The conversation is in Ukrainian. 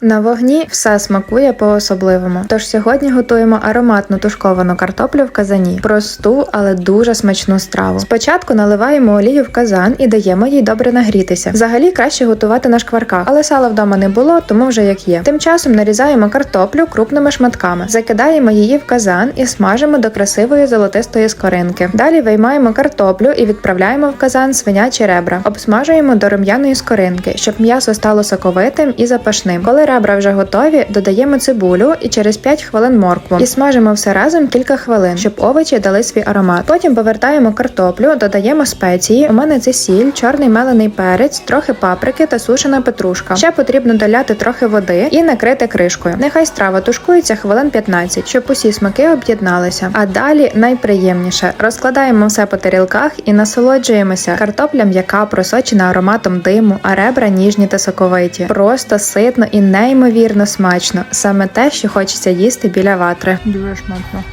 На вогні все смакує по-особливому. Тож сьогодні готуємо ароматну тушковану картоплю в казані. Просту, але дуже смачну страву. Спочатку наливаємо олію в казан і даємо їй добре нагрітися. Взагалі краще готувати на шкварках, але сала вдома не було, тому вже як є. Тим часом нарізаємо картоплю крупними шматками, закидаємо її в казан і смажимо до красивої золотистої скоринки. Далі виймаємо картоплю і відправляємо в казан свинячі ребра. Обсмажуємо до рум'яної скоринки, щоб м'ясо стало соковитим і запашним. Ребра вже готові, додаємо цибулю і через 5 хвилин моркву. І смажимо все разом кілька хвилин, щоб овочі дали свій аромат. Потім повертаємо картоплю, додаємо спеції. У мене це сіль, чорний мелений перець, трохи паприки та сушена петрушка. Ще потрібно доляти трохи води і накрити кришкою. Нехай страва тушкується хвилин 15, щоб усі смаки об'єдналися. А далі найприємніше розкладаємо все по тарілках і насолоджуємося. Картопля м'яка просочена ароматом диму, а ребра ніжні та соковиті. Просто ситно і неймовірно смачно. Саме те, що хочеться їсти біля ватри. Дуже смачно.